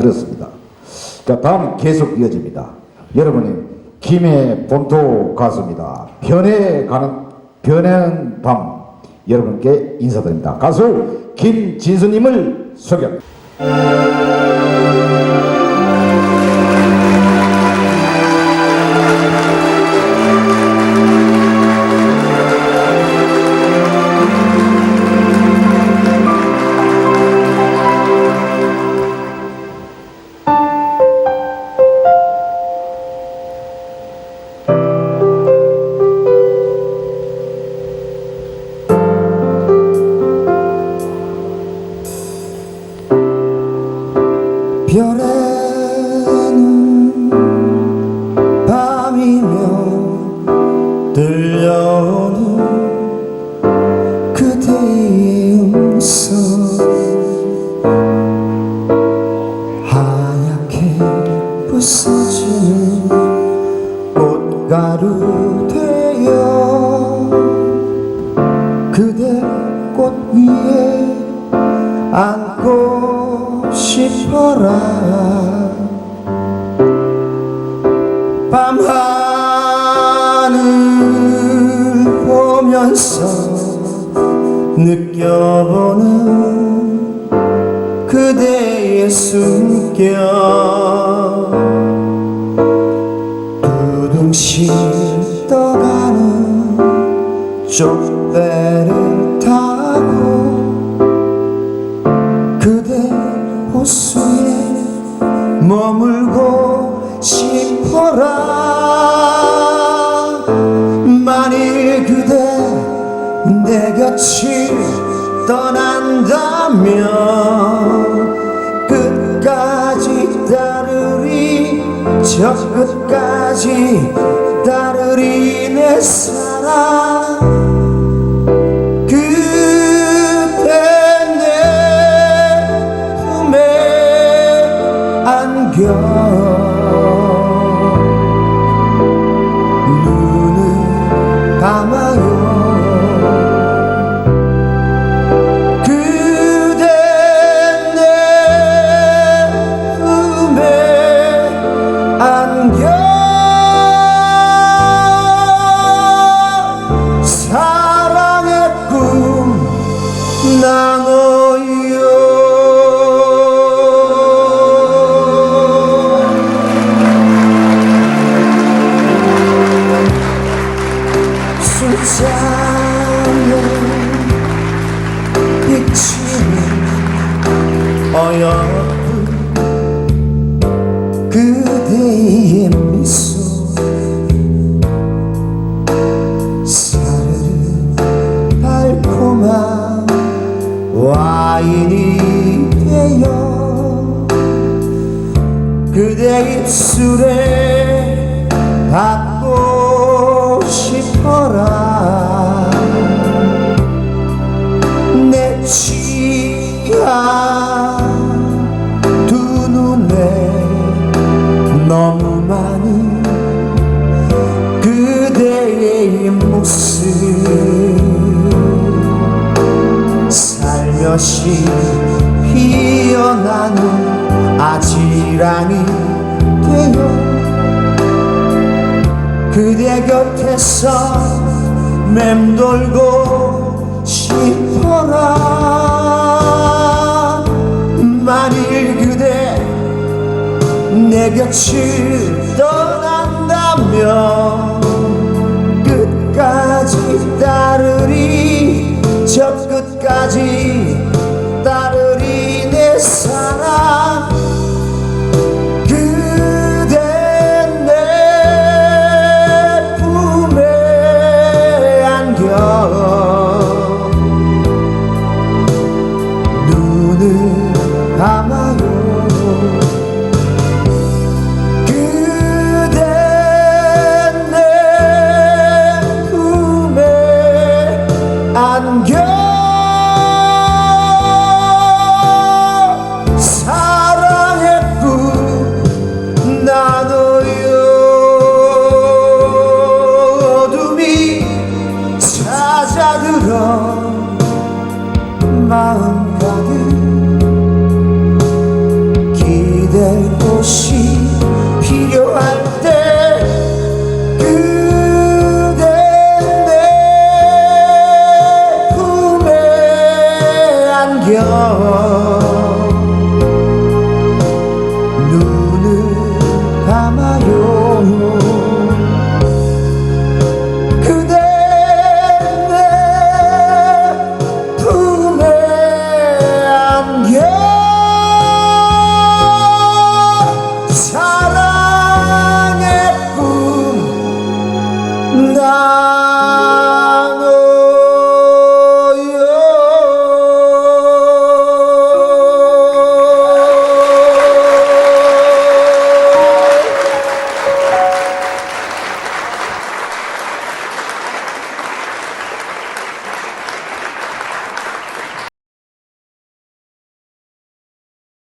그렇습니다. 자, 다음 계속 이어집니다. 여러분이 김해 본토 가수입니다. 변해 가는 변해는 밤 여러분께 인사드립니다. 가수 김진수님을 소개합니다. 별에 싶어라. 밤하늘 보면서 느껴보는 그대의 숨결. 두둥실 떠가는 쪽 그대 내 곁을 떠난다면 끝까지 따르리 저 끝까지 따르리 내 사랑. 안겨 와인이 되어 그대 입술에 닿고 싶어라. 내 취한 두 눈에 너무 많은 그대의 모습 살며시 피어나는 아지랑이 되어 그대 곁에서 맴돌고 싶어라. 만일 그대 내 곁을 떠난다면 끝까지 따르리. 저 끝까지 마음